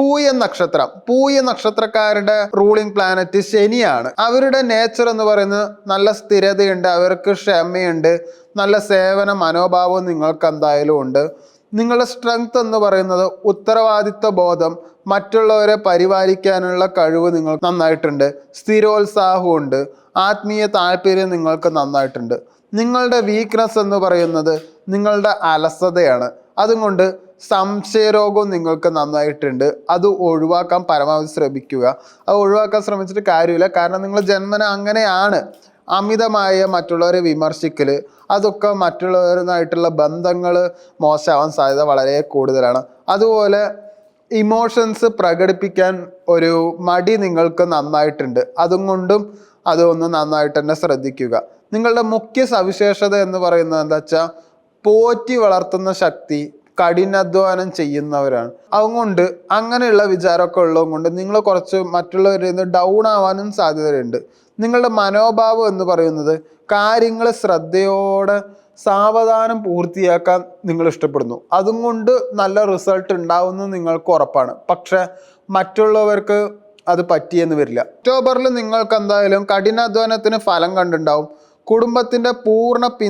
പൂയ നക്ഷത്രം. പൂയ നക്ഷത്രക്കാരുടെ ruling planet ശനിയാണ്. അവരുടെ നേച്ചർ എന്ന് പറയുന്നത് നല്ല സ്ഥിരതയുണ്ട് അവർക്ക് ക്ഷമയുണ്ട് നല്ല സേവന മനോഭാവം നിങ്ങൾക്ക് എന്തായാലും ഉണ്ട്. നിങ്ങളുടെ സ്ട്രെങ്ത് എന്ന് പറയുന്നത് ഉത്തരവാദിത്വ ബോധം മറ്റുള്ളവരെ പരിപാലിക്കാനുള്ള കഴിവ് നിങ്ങൾ നന്നായിട്ടുണ്ട്. സ്ഥിരോത്സാഹമുണ്ട് ആത്മീയ താല്പര്യം നിങ്ങൾക്ക് നന്നായിട്ടുണ്ട്. നിങ്ങളുടെ വീക്ക്നെസ് എന്ന് പറയുന്നത് നിങ്ങളുടെ അലസതയാണ്. അതുകൊണ്ട് സംശയരോഗവും നിങ്ങൾക്ക് നന്നായിട്ടുണ്ട്. അത് ഒഴിവാക്കാൻ പരമാവധി ശ്രമിക്കുക. അത് ഒഴിവാക്കാൻ ശ്രമിച്ചിട്ട് കാര്യമില്ല. കാരണം നിങ്ങൾ ജന്മന അങ്ങനെയാണ്. അമിതമായ മറ്റുള്ളവരെ വിമർശിക്കൽ അതൊക്കെ മറ്റുള്ളവരുമായിട്ടുള്ള ബന്ധങ്ങൾ മോശമാവാൻ സാധ്യത വളരെ കൂടുതലാണ്. അതുപോലെ ഇമോഷൻസ് പ്രകടിപ്പിക്കാൻ ഒരു മടി നിങ്ങൾക്ക് നന്നായിട്ടുണ്ട്. അതും കൊണ്ടും അതൊന്ന് നന്നായിട്ട് തന്നെ ശ്രദ്ധിക്കുക. നിങ്ങളുടെ മുഖ്യ സവിശേഷത എന്ന് പറയുന്നത് എന്താ വെച്ചാൽ പോറ്റി വളർത്തുന്ന ശക്തി കഠിനാധ്വാനം ചെയ്യുന്നവരാണ്. അതുകൊണ്ട് അങ്ങനെയുള്ള വിചാരമൊക്കെ ഉള്ളത് കൊണ്ട് നിങ്ങൾ കുറച്ച് മറ്റുള്ളവരിൽ നിന്ന് ഡൗൺ ആവാനും സാധ്യതയുണ്ട്. നിങ്ങളുടെ മനോഭാവം എന്ന് പറയുന്നത് കാര്യങ്ങൾ ശ്രദ്ധയോടെ സാവധാനം പൂർത്തിയാക്കാൻ നിങ്ങൾ ഇഷ്ടപ്പെടുന്നു. അതും കൊണ്ട് നല്ല റിസൾട്ട് ഉണ്ടാവുമെന്ന് നിങ്ങൾക്ക് ഉറപ്പാണ്. പക്ഷേ മറ്റുള്ളവർക്ക് അത് പറ്റിയെന്ന് വരില്ല. ഒക്ടോബറിൽ നിങ്ങൾക്ക് എന്തായാലും കഠിനാധ്വാനത്തിന് ഫലം കണ്ടുണ്ടാവും കുടുംബത്തിന്റെ പൂർണ